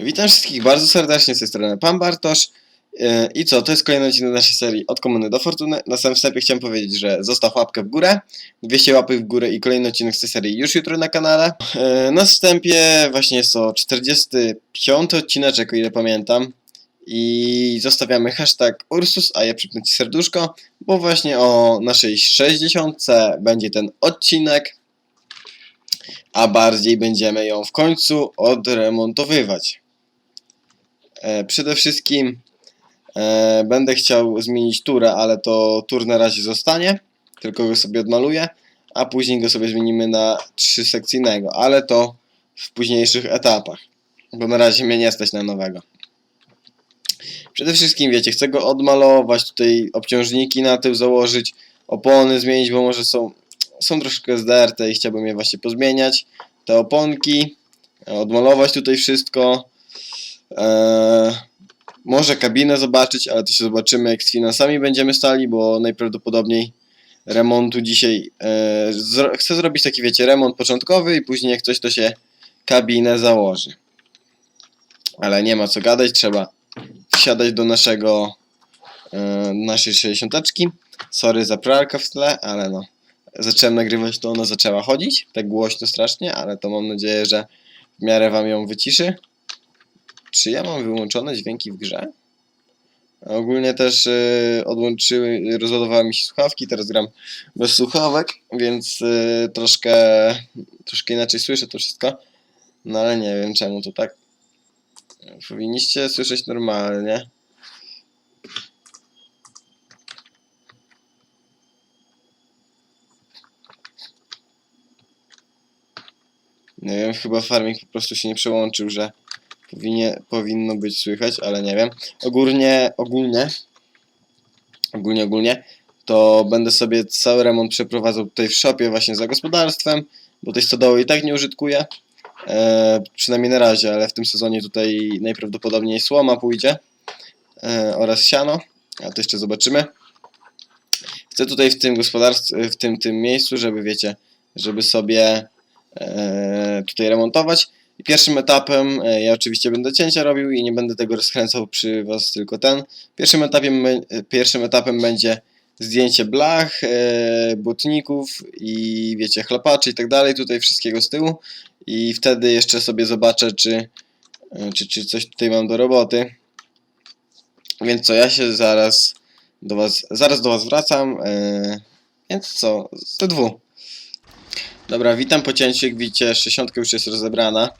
Witam wszystkich bardzo serdecznie z tej strony Pan Bartosz. Yy, I co, to jest kolejny odcinek naszej serii Od Komuny do Fortuny. Na samym wstępie chciałem powiedzieć, że zostaw łapkę w górę, 200 łapek w górę i kolejny odcinek z tej serii już jutro na kanale. Yy, Na wstępie właśnie jest to 45 odcineczek, o ile pamiętam. I zostawiamy hashtag Ursus, a ja przypnę Ci serduszko, bo właśnie o naszej 60 będzie ten odcinek, a bardziej będziemy ją w końcu odremontowywać. E, przede wszystkim e, będę chciał zmienić turę, ale to tur na razie zostanie, tylko go sobie odmaluję, a później go sobie zmienimy na trzysekcyjnego, ale to w późniejszych etapach, bo na razie mnie nie stać na nowego. Przede wszystkim, wiecie, chcę go odmalować, tutaj obciążniki na tył założyć, opony zmienić, bo może są, są troszkę zderte i chciałbym je właśnie pozmieniać. Te oponki, odmalować tutaj wszystko. Eee, może kabinę zobaczyć, ale to się zobaczymy jak z finansami będziemy stali, bo najprawdopodobniej remontu dzisiaj eee, zro chcę zrobić taki, wiecie, remont początkowy i później jak coś to się kabinę założy. Ale nie ma co gadać, trzeba wsiadać do naszego e, naszej 60. Sorry za pralkę w tle, ale no. Zacząłem nagrywać, to ona zaczęła chodzić. Tak głośno strasznie, ale to mam nadzieję, że w miarę wam ją wyciszy. Czy ja mam wyłączone dźwięki w grze? Ogólnie też e, odłączyły, rozładowały mi się słuchawki, teraz gram bez słuchawek, więc e, troszkę, troszkę inaczej słyszę to wszystko. No ale nie wiem czemu to tak. Powinniście słyszeć normalnie. Nie wiem, chyba farming po prostu się nie przełączył, że powinie, powinno być słychać, ale nie wiem. Ogólnie, ogólnie, ogólnie, ogólnie, to będę sobie cały remont przeprowadzał tutaj w shopie właśnie za gospodarstwem, bo tej stodoły i tak nie użytkuję. E, przynajmniej na razie, ale w tym sezonie tutaj najprawdopodobniej słoma pójdzie e, oraz siano, a to jeszcze zobaczymy. Chcę tutaj w tym gospodarstwie, w tym, tym miejscu, żeby wiecie, żeby sobie tutaj remontować. I pierwszym etapem, e, ja oczywiście będę cięcia robił i nie będę tego rozkręcał przy Was, tylko ten. Pierwszym etapem, e, pierwszym etapem będzie zdjęcie blach, e, butników i wiecie, chlapaczy i tak dalej, tutaj wszystkiego z tyłu i wtedy jeszcze sobie zobaczę, czy, e, czy, czy coś tutaj mam do roboty. Więc co, ja się zaraz do was, zaraz do was wracam, e, więc co, z dwu. Dobra, witam po cięciu, widzicie, 60 już jest rozebrana.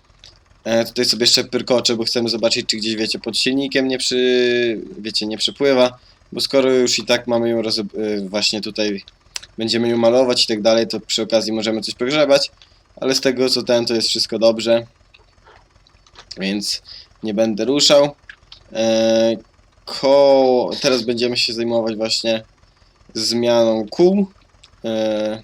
E, tutaj sobie jeszcze pyrkoczę, bo chcemy zobaczyć, czy gdzieś, wiecie, pod silnikiem nie przy, wiecie, nie przepływa, bo skoro już i tak mamy ją roze... e, właśnie tutaj, będziemy ją malować i tak dalej, to przy okazji możemy coś pogrzebać ale z tego co ten to jest wszystko dobrze, więc nie będę ruszał. Ko... Teraz będziemy się zajmować właśnie zmianą kół. Eee,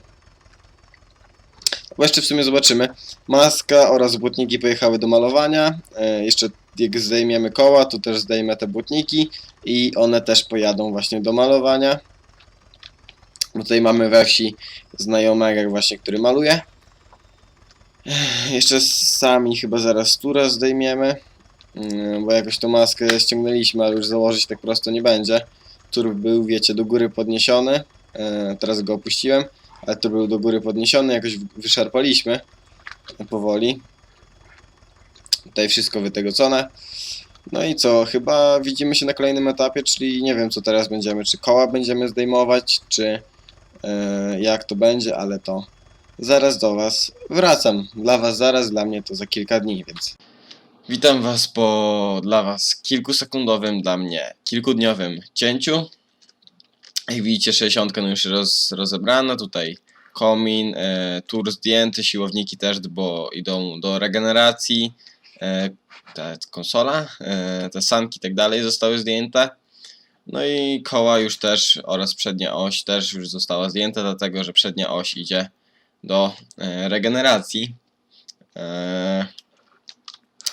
bo jeszcze w sumie zobaczymy. Maska oraz błotniki pojechały do malowania. Eee, jeszcze jak zdejmiemy koła, to też zdejmę te błotniki i one też pojadą właśnie do malowania. Bo tutaj mamy we wsi znajomego właśnie, który maluje. Jeszcze sami chyba zaraz turę zdejmiemy. Mm, Bo jakoś tą maskę ściągnęliśmy, ale już założyć tak prosto nie będzie. Tur był, wiecie, do góry podniesiony. E, Teraz go opuściłem, ale tur był do góry podniesiony, jakoś wyszarpaliśmy powoli. Tutaj wszystko wytegocone. No i co, chyba widzimy się na kolejnym etapie, czyli nie wiem co teraz będziemy, czy koła będziemy zdejmować, czy e, jak to będzie, ale to zaraz do Was wracam. Dla Was zaraz, dla mnie to za kilka dni, więc. Witam Was po dla Was kilkusekundowym, dla mnie kilkudniowym cięciu. Jak widzicie, 60 no już roz, rozebrana. Tutaj komin, e, tur zdjęty, siłowniki też, bo idą do regeneracji. E, ta konsola, e, te sanki i tak dalej zostały zdjęte. No i koła już też oraz przednia oś też już została zdjęta, dlatego że przednia oś idzie do e, regeneracji. E,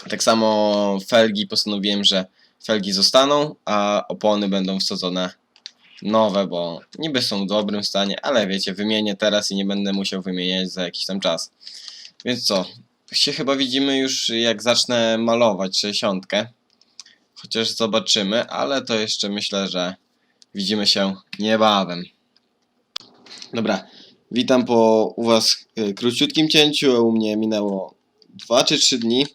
tak samo felgi postanowiłem, że felgi zostaną, a opony będą wsadzone nowe, bo niby są w dobrym stanie, ale wiecie, wymienię teraz i nie będę musiał wymieniać za jakiś tam czas. Więc co? się chyba widzimy już jak zacznę malować 60. Chociaż zobaczymy, ale to jeszcze myślę, że widzimy się niebawem. Dobra, witam po u Was y, króciutkim cięciu, u mnie minęło 2 czy 3 dni.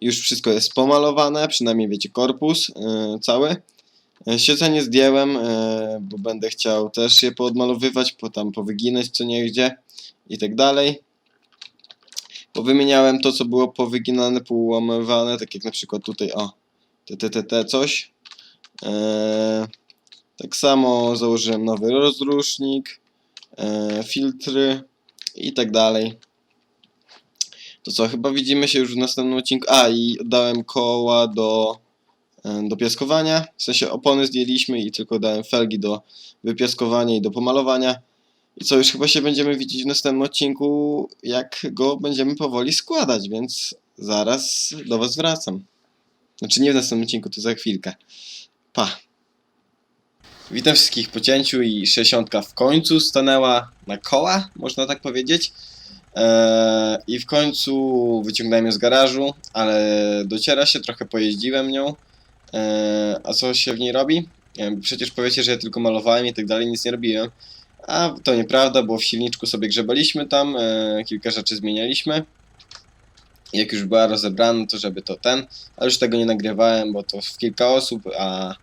Już wszystko jest pomalowane, przynajmniej wiecie, korpus y, cały. Y, Siedzenie zdjąłem, y, bo będę chciał też je poodmalowywać, po tam powyginać co niegdzie i tak dalej. Powymieniałem to, co było powyginane, połamywane, tak jak na przykład tutaj, o, te, te, te, te coś. Eee, tak samo założyłem nowy rozrusznik, e, filtry i tak dalej. To co, chyba widzimy się już w następnym odcinku. A, i oddałem koła do, e, do piaskowania. W sensie opony zdjęliśmy i tylko dałem felgi do wypiaskowania i do pomalowania. I co, już chyba się będziemy widzieć w następnym odcinku, jak go będziemy powoli składać, więc zaraz do Was wracam. Znaczy nie w następnym odcinku, to za chwilkę. Pa. Witam wszystkich po cięciu i 60 w końcu stanęła na koła, można tak powiedzieć. Eee, I w końcu wyciągnąłem ją z garażu, ale dociera się, trochę pojeździłem nią. Eee, a co się w niej robi? Eee, Przecież powiecie, że ja tylko malowałem i tak dalej, nic nie robiłem. A to nieprawda, bo w silniczku sobie grzebaliśmy tam, e, kilka rzeczy zmienialiśmy. Jak już była rozebrana, to żeby to ten, ale już tego nie nagrywałem, bo to w kilka osób, a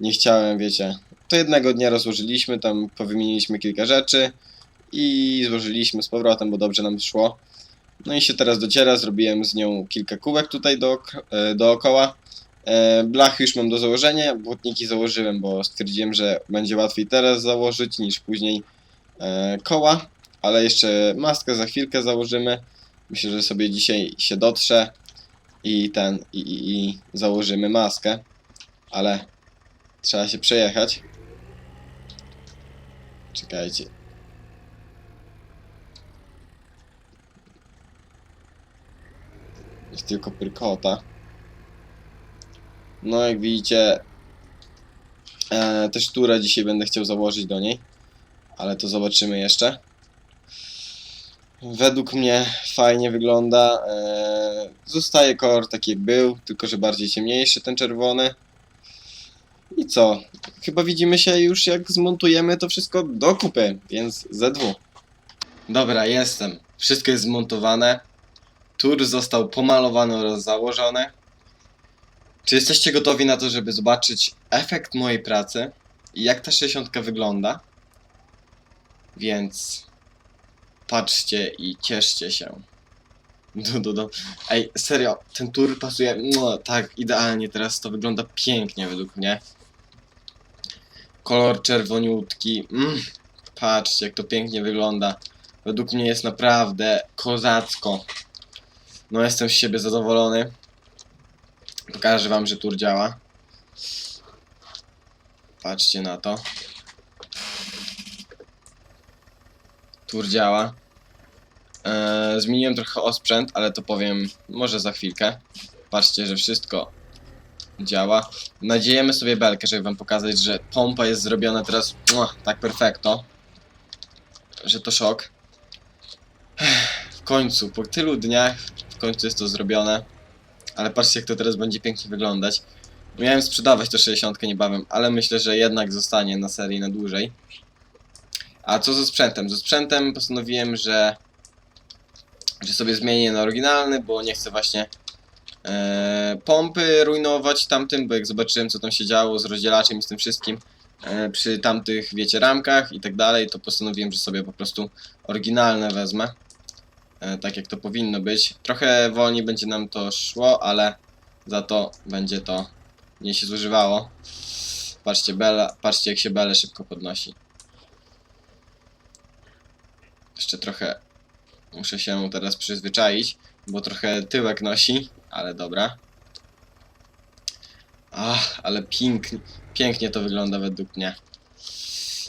nie chciałem, wiecie. To jednego dnia rozłożyliśmy, tam powymieniliśmy kilka rzeczy i złożyliśmy z powrotem, bo dobrze nam szło. No i się teraz dociera, zrobiłem z nią kilka kółek tutaj do, dookoła. E, Blachy już mam do założenia, błotniki założyłem, bo stwierdziłem, że będzie łatwiej teraz założyć niż później e, koła, ale jeszcze maskę za chwilkę założymy. Myślę, że sobie dzisiaj się dotrze i ten, i, i, i założymy maskę, ale trzeba się przejechać. Czekajcie. Jest tylko pyrkota. No jak widzicie, e, też turę dzisiaj będę chciał założyć do niej, ale to zobaczymy jeszcze. Według mnie fajnie wygląda. E, zostaje kolor taki jak był, tylko że bardziej ciemniejszy ten czerwony. I co? Chyba widzimy się już jak zmontujemy to wszystko do kupy, więc Z2. Dobra, jestem. Wszystko jest zmontowane. Tur został pomalowany oraz założony. Czy jesteście gotowi na to, żeby zobaczyć efekt mojej pracy i jak ta 60 wygląda? Więc patrzcie i cieszcie się. Do, do, do. Ej, serio, ten tur pasuje no, tak idealnie, teraz to wygląda pięknie według mnie. Kolor czerwoniutki, mm, patrzcie jak to pięknie wygląda. Według mnie jest naprawdę kozacko. No jestem z siebie zadowolony. Pokażę wam, że tur działa. Patrzcie na to. Tur działa. Eee, zmieniłem trochę osprzęt, ale to powiem może za chwilkę. Patrzcie, że wszystko działa. Nadziejemy sobie belkę, żeby wam pokazać, że pompa jest zrobiona teraz tak perfekto. Że to szok. W końcu, po tylu dniach, w końcu jest to zrobione. Ale patrzcie, jak to teraz będzie pięknie wyglądać. Miałem sprzedawać to 60 niebawem, ale myślę, że jednak zostanie na serii na dłużej. A co ze sprzętem? Ze sprzętem postanowiłem, że, że sobie zmienię na oryginalny, bo nie chcę właśnie e, pompy rujnować tamtym, bo jak zobaczyłem, co tam się działo z rozdzielaczem i z tym wszystkim e, przy tamtych, wiecie, ramkach i tak dalej, to postanowiłem, że sobie po prostu oryginalne wezmę tak jak to powinno być. Trochę wolniej będzie nam to szło, ale za to będzie to nie się zużywało. Patrzcie, bele, patrzcie jak się bele szybko podnosi. Jeszcze trochę muszę się teraz przyzwyczaić, bo trochę tyłek nosi, ale dobra. Ach, ale pięknie, pięknie to wygląda według mnie.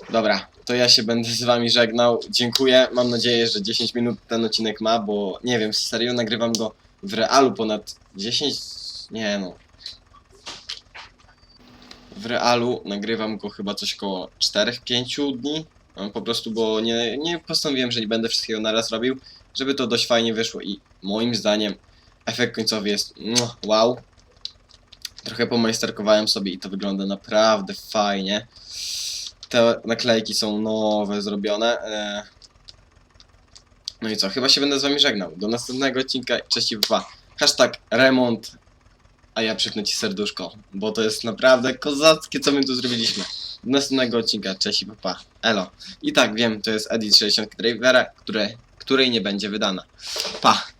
Dobra, to ja się będę z wami żegnał. Dziękuję. Mam nadzieję, że 10 minut ten odcinek ma, bo nie wiem, serio nagrywam go w realu ponad 10. Nie no. W realu nagrywam go chyba coś koło 4-5 dni. Po prostu, bo nie, nie postanowiłem, że nie będę wszystkiego naraz robił. żeby to dość fajnie wyszło i moim zdaniem efekt końcowy jest wow. Trochę pomajsterkowałem sobie i to wygląda naprawdę fajnie. Te naklejki są nowe, zrobione. e. No i co, chyba się będę z wami żegnał. Do następnego odcinka, cześć i pa. Hashtag remont, a ja przypnę ci serduszko, bo to jest naprawdę kozackie, co my tu zrobiliśmy. Do następnego odcinka, cześć i pa. Elo. I tak, wiem, to jest Edit 60 Drivera, które, której nie będzie wydana. Pa!